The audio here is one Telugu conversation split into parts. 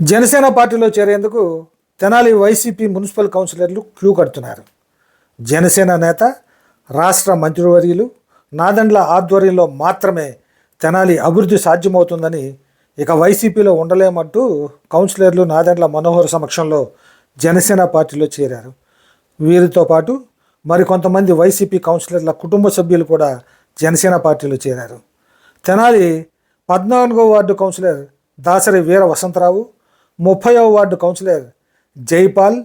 జనసేన పార్టీలో చేరేందుకు తెనాలి వైసీపీ మున్సిపల్ కౌన్సిలర్లు క్యూ కడుతున్నారు. జనసేన నేత రాష్ట్ర మంత్రివర్యులు నాదండ్ల ఆధ్వర్యంలో మాత్రమే తెనాలి అభివృద్ధి సాధ్యమవుతుందని ఇక వైసీపీలో ఉండలేమంటూ కౌన్సిలర్లు నాదండ్ల మనోహర్ సమక్షంలో జనసేన పార్టీలో చేరారు. వీరితో పాటు మరికొంతమంది వైసీపీ కౌన్సిలర్ల కుటుంబ సభ్యులు కూడా జనసేన పార్టీలో చేరారు. తెనాలి పద్నాలుగో వార్డు కౌన్సిలర్ దాసరి వీర వసంతరావు ముప్పైవ వార్డు కౌన్సిలర్ జైపాల్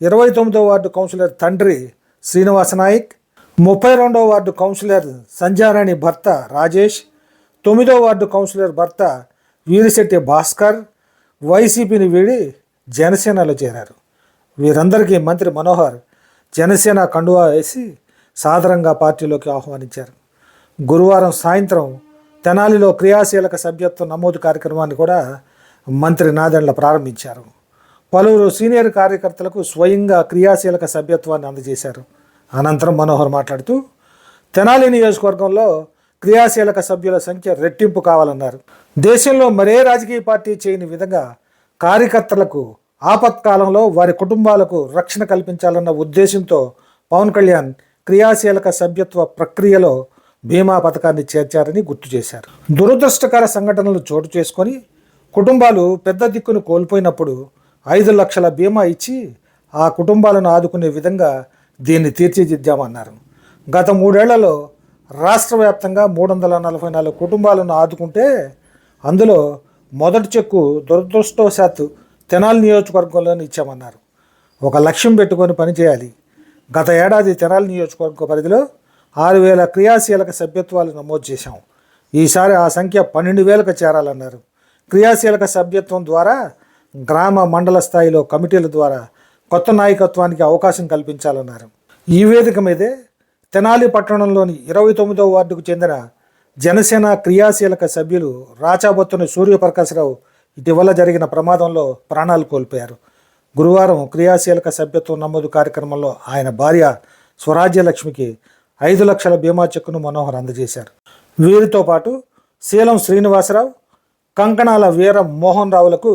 ఇరవై తొమ్మిదవ వార్డు కౌన్సిలర్ తండ్రి శ్రీనివాస నాయక్ ముప్పై రెండవ వార్డు కౌన్సిలర్ సంధ్యారాణి భర్త రాజేష్ తొమ్మిదో వార్డు కౌన్సిలర్ భర్త వీరిశెట్టి భాస్కర్ వైసీపీని వీడి జనసేనలో చేరారు. వీరందరికీ మంత్రి మనోహర్ జనసేన కండువా వేసి సాదరంగా పార్టీలోకి ఆహ్వానించారు. గురువారం సాయంత్రం తెనాలిలో క్రియాశీలక సభ్యత్వ నమోదు కార్యక్రమాన్ని కూడా మంత్రి నాదెండ్ల ప్రారంభించారు. పలువురు సీనియర్ కార్యకర్తలకు స్వయంగా క్రియాశీలక సభ్యత్వాన్ని అందజేశారు. అనంతరం మనోహర్ మాట్లాడుతూ తెనాలి నియోజకవర్గంలో క్రియాశీలక సభ్యుల సంఖ్య రెట్టింపు కావాలన్నారు. దేశంలో మరే రాజకీయ పార్టీ చేయని విధంగా కార్యకర్తలకు ఆపత్కాలంలో వారి కుటుంబాలకు రక్షణ కల్పించాలన్న ఉద్దేశంతో పవన్ కళ్యాణ్ క్రియాశీలక సభ్యత్వ ప్రక్రియలో బీమా పథకాన్ని చేర్చారని గుర్తు చేశారు. దురదృష్టకర సంఘటనలు చోటు చేసుకొని కుటుంబాలు పెద్ద దిక్కును కోల్పోయినప్పుడు ఐదు లక్షల బీమా ఇచ్చి ఆ కుటుంబాలను ఆదుకునే విధంగా దీన్ని తీర్చిదిద్దామన్నారు. గత మూడేళ్ళలో రాష్ట్ర వ్యాప్తంగా మూడు వందల నలభై నాలుగు కుటుంబాలను ఆదుకుంటే అందులో మొదటి చెక్కు దురదృష్టవశాత్తు తెనాలి నియోజకవర్గంలోనే ఇచ్చామన్నారు. ఒక లక్ష్యం పెట్టుకొని పనిచేయాలి గత ఏడాది తెనాలి నియోజకవర్గ పరిధిలో ఆరు వేల క్రియాశీలక సభ్యత్వాలు నమోదు చేశాం. ఈసారి ఆ సంఖ్య పన్నెండు వేలకు చేరాలన్నారు. క్రియాశీలక సభ్యత్వం ద్వారా గ్రామ మండల స్థాయిలో కమిటీల ద్వారా కొత్త నాయకత్వానికి అవకాశం కల్పించాలన్నారు. ఈ వేదిక మీదే తెనాలి పట్టణంలోని ఇరవై తొమ్మిదవ వార్డుకు చెందిన జనసేన క్రియాశీలక సభ్యులు రాచాబొత్తున సూర్యప్రకాశరావు ఇటీవల జరిగిన ప్రమాదంలో ప్రాణాలు కోల్పోయారు. గురువారం క్రియాశీలక సభ్యత్వం నమోదు కార్యక్రమంలో ఆయన భార్య స్వరాజ్యలక్ష్మికి ఐదు లక్షల బీమా చెక్కును మనోహర్ అందజేశారు. వీరితో పాటు శీలం శ్రీనివాసరావు కంకణాల వీర మోహన్ రావులకు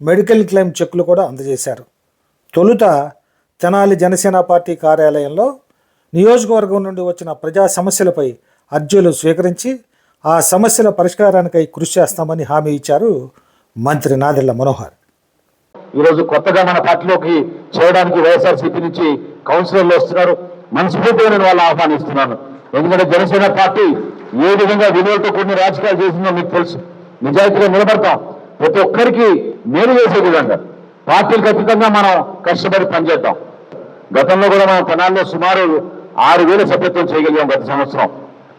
మెడికల్ క్లెయిమ్ చెక్కులు కూడా అందజేశారు. తొలుత తెనాలి జనసేన పార్టీ కార్యాలయంలో నియోజకవర్గం నుండి వచ్చిన ప్రజా సమస్యలపై అర్జీలు స్వీకరించి ఆ సమస్యల పరిష్కారానికై కృషి చేస్తామని హామీ ఇచ్చారు మంత్రి నాదెళ్ళ మనోహర్. ఈరోజు కొత్తగా మన పార్టీలోకి చేయడానికి వైఎస్ఆర్సీపీ నుంచి కౌన్సిలర్లు వస్తున్నారు. మనస్ఫూర్తిగా నేను వాళ్ళు ఆహ్వానిస్తున్నాను. ఎందుకంటే జనసేన పార్టీ ఏ విధంగా విలువలతో కూడిన రాజకీయాలు చేసిందో మీకు తెలుసు. నిజాయితీగా నిలబడతాం. ప్రతి ఒక్కరికి మేలు చేసే విధంగా పార్టీలు ఖచ్చితంగా మనం కష్టపడి పనిచేద్దాం. గతంలో కూడా మనం తెనాల్లో సుమారు ఆరు వేల సభ్యత్వం చేయగలిగాం గత సంవత్సరం.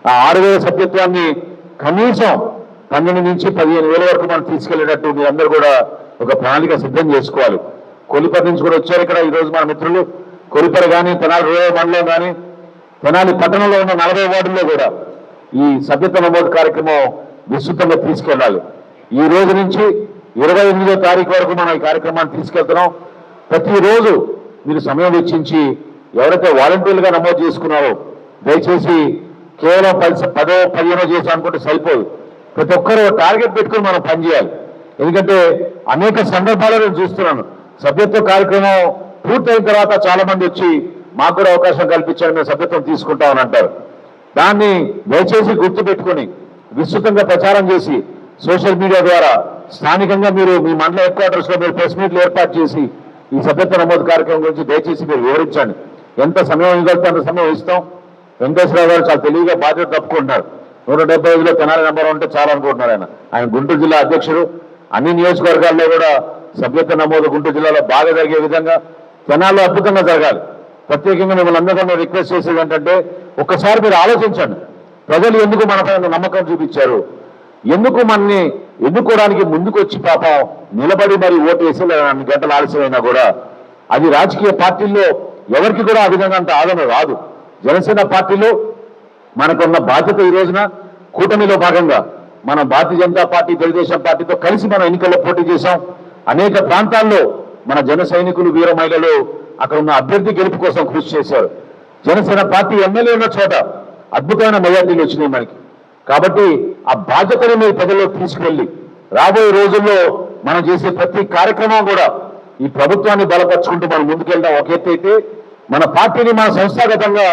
ఆ ఆరు వేల సభ్యత్వాన్ని కనీసం పన్నెండు నుంచి పదిహేను వేల వరకు మనం తీసుకెళ్ళేటట్టు మీ అందరూ కూడా ఒక ప్రణాళిక సిద్ధం చేసుకోవాలి. కొలిపర నుంచి కూడా వచ్చారు ఇక్కడ ఈరోజు మన మిత్రులు. కొలిపర కానీ తెనాలి రూరల్ మండలం కానీ తెనాలి పట్టణంలో ఉన్న నలభై వార్డుల్లో కూడా ఈ సభ్యత్వ నమోదు కార్యక్రమం విస్తృతంగా తీసుకెళ్ళాలి. ఈ రోజు నుంచి ఇరవై ఎనిమిదో తారీఖు వరకు మనం ఈ కార్యక్రమాన్ని తీసుకెళ్తున్నాం. ప్రతిరోజు మీరు సమయం వెచ్చించి ఎవరైతే వాలంటీర్లుగా నమోదు చేసుకున్నారో దయచేసి కేవలం పది పదో పదిహేనో చేసి అనుకుంటే సరిపోదు. ప్రతి ఒక్కరూ టార్గెట్ పెట్టుకుని మనం పనిచేయాలి ఎందుకంటే అనేక సందర్భాల్లో నేను చూస్తున్నాను. సభ్యత్వ కార్యక్రమం పూర్తయిన తర్వాత చాలా మంది వచ్చి మాకు కూడా అవకాశం కల్పించారు మేము సభ్యత్వం తీసుకుంటామని అంటారు. దాన్ని దయచేసి గుర్తు పెట్టుకొని విస్తృతంగా ప్రచారం చేసి సోషల్ మీడియా ద్వారా స్థానికంగా మీరు మీ మండల హెడ్ క్వార్టర్స్లో మీరు ప్రెస్ మీట్లు ఏర్పాటు చేసి ఈ సభ్యత్వ నమోదు కార్యక్రమం గురించి దయచేసి మీరు వివరించండి. ఎంత సమయం ఇవ్వగలితే అంత సమయం ఇస్తాం. వెంకటేశ్వరరావు గారు చాలా తెలివిగా బాధ్యత తప్పుకుంటున్నారు. నూట డెబ్బై ఐదులో తెనాలి నెంబర్ ఉంటే చాలా అనుకుంటున్నారు ఆయన. ఆయన గుంటూరు జిల్లా అధ్యక్షుడు. అన్ని నియోజకవర్గాల్లో కూడా సభ్యత్వ నమోదు గుంటూరు జిల్లాలో బాగా జరిగే విధంగా తెనాల్లో అద్భుతంగా జరగాలి. ప్రత్యేకంగా మిమ్మల్ని అందరికీ రిక్వెస్ట్ చేసేది ఏంటంటే ఒక్కసారి మీరు ఆలోచించండి. ప్రజలు ఎందుకు మనపై నమ్మకం చూపించారు? ఎందుకు మనని ఎన్నుకోవడానికి ముందుకొచ్చి పాపం నిలబడి మరి ఓటు వేసి గంటలు ఆలస్యమైనా కూడా? అది రాజకీయ పార్టీల్లో ఎవరికి కూడా ఆ విధంగా అంత ఆదరణ రాదు. జనసేన పార్టీలో మనకున్న బాధ్యత ఈ రోజున కూటమిలో భాగంగా మన భారతీయ జనతా పార్టీ తెలుగుదేశం పార్టీతో కలిసి మనం ఎన్నికల్లో పోటీ చేశాం. అనేక ప్రాంతాల్లో మన జన సైనికులు వీర మహిళలు అక్కడ ఉన్న అభ్యర్థి గెలుపు కోసం కృషి చేశారు. జనసేన పార్టీ ఎమ్మెల్యే ఉన్న చోట అద్భుతమైన మెజార్టీలు వచ్చినాయి మనకి. కాబట్టి ఆ బాధ్యతని మీరు ప్రజల్లో తీసుకెళ్ళి రాబోయే రోజుల్లో మనం చేసే ప్రతి కార్యక్రమం కూడా ఈ ప్రభుత్వాన్ని బలపరుచుకుంటూ మనం ముందుకెళ్ళడం ఒక ఎత్తు అయితే మన పార్టీని మన సంస్థాగతంగా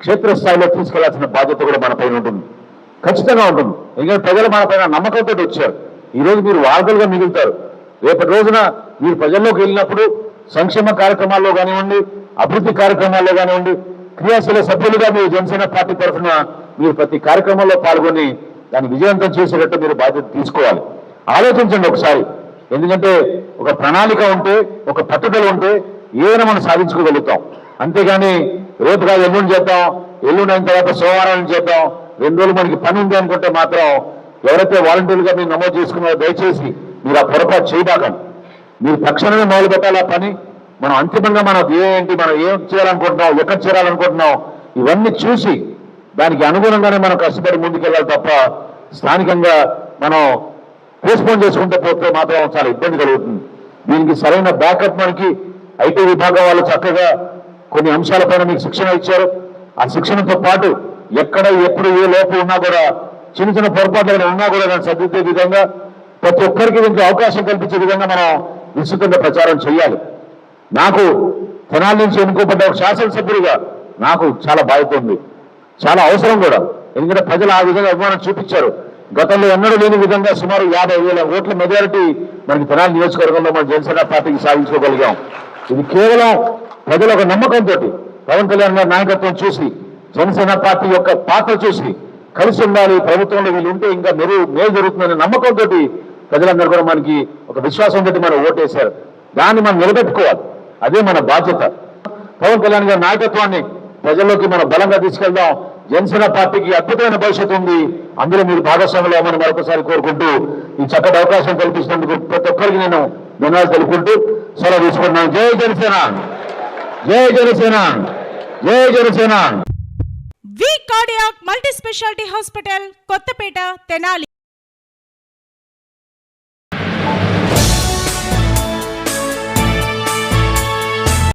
క్షేత్రస్థాయిలో తీసుకెళ్ళాల్సిన బాధ్యత కూడా మన పైన ఉంటుంది. ఖచ్చితంగా ఉంటుంది. ఎందుకంటే ప్రజలు మన పైన నమ్మకంతో వచ్చారు. ఈ రోజు మీరు వార్తలుగా మిగులుతారు. రేపటి రోజున మీరు ప్రజల్లోకి వెళ్ళినప్పుడు సంక్షేమ కార్యక్రమాల్లో కానివ్వండి అభివృద్ధి కార్యక్రమాల్లో కానివ్వండి క్రియాశీల సభ్యులుగా మీరు జనసేన పార్టీ తరఫున మీరు ప్రతి కార్యక్రమంలో పాల్గొని దాన్ని విజయవంతం చేసేటట్టు మీరు బాధ్యత తీసుకోవాలి. ఆలోచించండి ఒకసారి. ఎందుకంటే ఒక ప్రణాళిక ఉంటే ఒక పట్టుదల ఉంటే ఏదైనా మనం సాధించుకోగలుగుతాం. అంతేగాని రేపు కాదు ఎల్లుండి చేద్దాం ఎల్లుండి అయిన తర్వాత సోమవారం చేద్దాం రెండు రోజులు మనకి పని ఉంది అనుకుంటే మాత్రం ఎవరైతే వాలంటీర్లుగా మీరు నమోదు చేసుకున్నారో దయచేసి మీరు ఆ పొరపాటు చేయబాకండి. మీరు తక్షణమే మొదలు పెట్టాలి ఆ పని. మనం అంతిమంగా మన ఏంటి మనం ఏం చేయాలనుకుంటున్నాం ఎక్కడ చేరాలనుకుంటున్నాం ఇవన్నీ చూసి దానికి అనుగుణంగానే మనం కష్టపడి ముందుకెళ్ళాలి తప్ప స్థానికంగా మనం పోస్ట్పోన్ చేసుకుంటే పోతే మాత్రం చాలా ఇబ్బంది కలుగుతుంది. దీనికి సరైన బ్యాకప్ మనకి ఐటీ విభాగం వాళ్ళు చక్కగా కొన్ని అంశాలపైన మీకు శిక్షణ ఇచ్చారు. ఆ శిక్షణతో పాటు ఎక్కడ ఎప్పుడు ఏ లోపు ఉన్నా కూడా చిన్న చిన్న పొరపాట్లు ఉన్నా కూడా దాన్ని సర్దిద్దే విధంగా ప్రతి ఒక్కరికి దీనికి అవకాశం కల్పించే విధంగా మనం విస్తృతంగా ప్రచారం చేయాలి. నాకు తెనాలి నుంచి ఎన్నుకోబడ్డ ఒక శాసనసభ్యుడిగా నాకు చాలా బాధ్యత ఉంది. చాలా అవసరం కూడా. ఎందుకంటే ప్రజలు ఆ విధంగా అభిమానం చూపించారు. గతంలో ఎన్నడూ లేని విధంగా సుమారు యాభై వేల ఓట్ల మెజారిటీ మనకి తెనాలి నియోజకవర్గంలో మన జనసేన పార్టీకి సాధించుకోగలిగాం. ఇది కేవలం ప్రజల ఒక నమ్మకంతో పవన్ కళ్యాణ్ గారి నాయకత్వం చూసి జనసేన పార్టీ యొక్క పాత్ర చూసి కలిసి ఉండాలి ప్రభుత్వంలో వీళ్ళు ఉంటే ఇంకా మెరు మేలు జరుగుతుందనే నమ్మకంతో ప్రజలందరూ కూడా మనకి ఒక విశ్వాసంతో మనం ఓటేశారు. దాన్ని మనం నిలబెట్టుకోవాలి. అదే మన బాధ్యత. పవన్ కళ్యాణ్ గారి నాయకత్వాన్ని ప్రజల్లోకి మనం బలంగా తీసుకెళ్దాం. జనసేన పార్టీకి అద్భుతమైన భవిష్యత్తు ఉంది. అందులో మీరు భాగస్వాములు అవ్వమని మరొకసారి కోరుకుంటూ ఈ చక్కటి అవకాశం కల్పిస్తున్నందుకు ప్రతి ఒక్కరికి నేను ధన్యవాదాలు తెలుపుకుంటూ సెలవు తీసుకుంటున్నాను. జై జనసేన! జై జనసేన! జై Janasena! V cardiac multi specialty hospital Kothapeta Tenali.